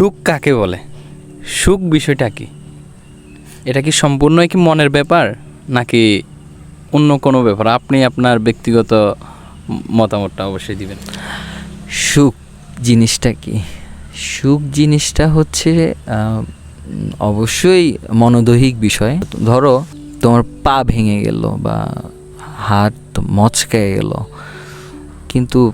সুখ কাকে বলে? সুখ বিষয়টা কি? এটা কি সম্পূর্ণই কি মনের ব্যাপার, নাকি অন্য কোনো ব্যাপার? আপনি আপনার ব্যক্তিগত মতামতটা অবশ্যই দিবেন। সুখ জিনিসটা কি? সুখ জিনিসটা হচ্ছে অবশ্যই মনোদৈহিক বিষয়। ধরো, তোমার পা ভেঙে গেল বা হাত মচকে গেল, কিন্তু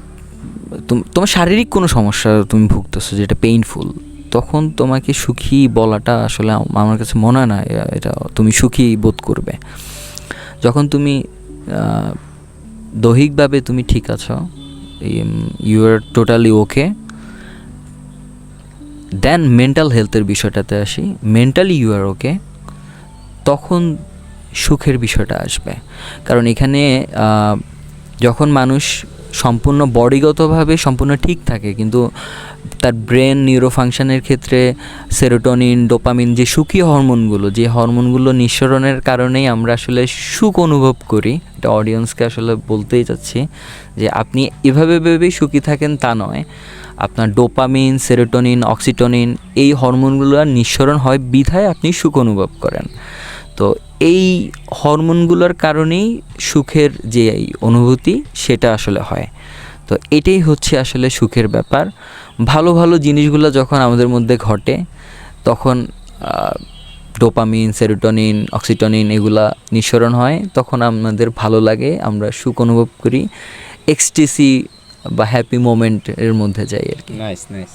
তুম- তোমার শারীরিক কোনো সমস্যা তুমি ভুগতেছো যেটা পেইনফুল তখন তোমাকে সুখী বলাটা আসলে আমার কাছে মনে হয় না এটা তুমি সুখী বোধ করবে। যখন তুমি দৈহিকভাবে তুমি ঠিক আছো you are totally okay then mental হেলথের বিষয়টাতে আসি মেন্টালি ইউ আর ওকে তখন সুখের বিষয়টা আসবে। কারণ এখানে যখন মানুষ সম্পূর্ণ বডিগতভাবে সম্পূর্ণ ঠিক থাকে, কিন্তু তার ব্রেন নিউরো ফাংশনের ক্ষেত্রে সেরোটোনিন ডোপামিন যে সুখী হরমোনগুলো যে হরমোনগুলো নিঃসরণের কারণেই আমরা আসলে সুখ অনুভব করি, এটা অডিয়েন্সকে আসলে বলতেই চাচ্ছি যে আপনি এভাবে ভেবেই সুখী থাকেন তা নয়। আপনার ডোপামিন সেরোটোনিন অক্সিটোনিন এই হরমোনগুলো নিঃসরণ হয় বিধায় আপনি সুখ অনুভব করেন। তো এই হরমোনগুলোর কারণেই সুখের যে অনুভূতি, সেটা আসলে হয়। তো এটাই হচ্ছে আসলে সুখের ব্যাপার। ভালো ভালো জিনিসগুলো যখন আমাদের মধ্যে ঘটে, তখন ডোপামিন, সেরোটনিন, অক্সিটনিন এগুলা নিঃসরণ হয়, তখন আমাদের ভালো লাগে, আমরা সুখ অনুভব করি এক্সটিসি বা হ্যাপি মোমেন্টের মধ্যে যাই আর কি। Nice nice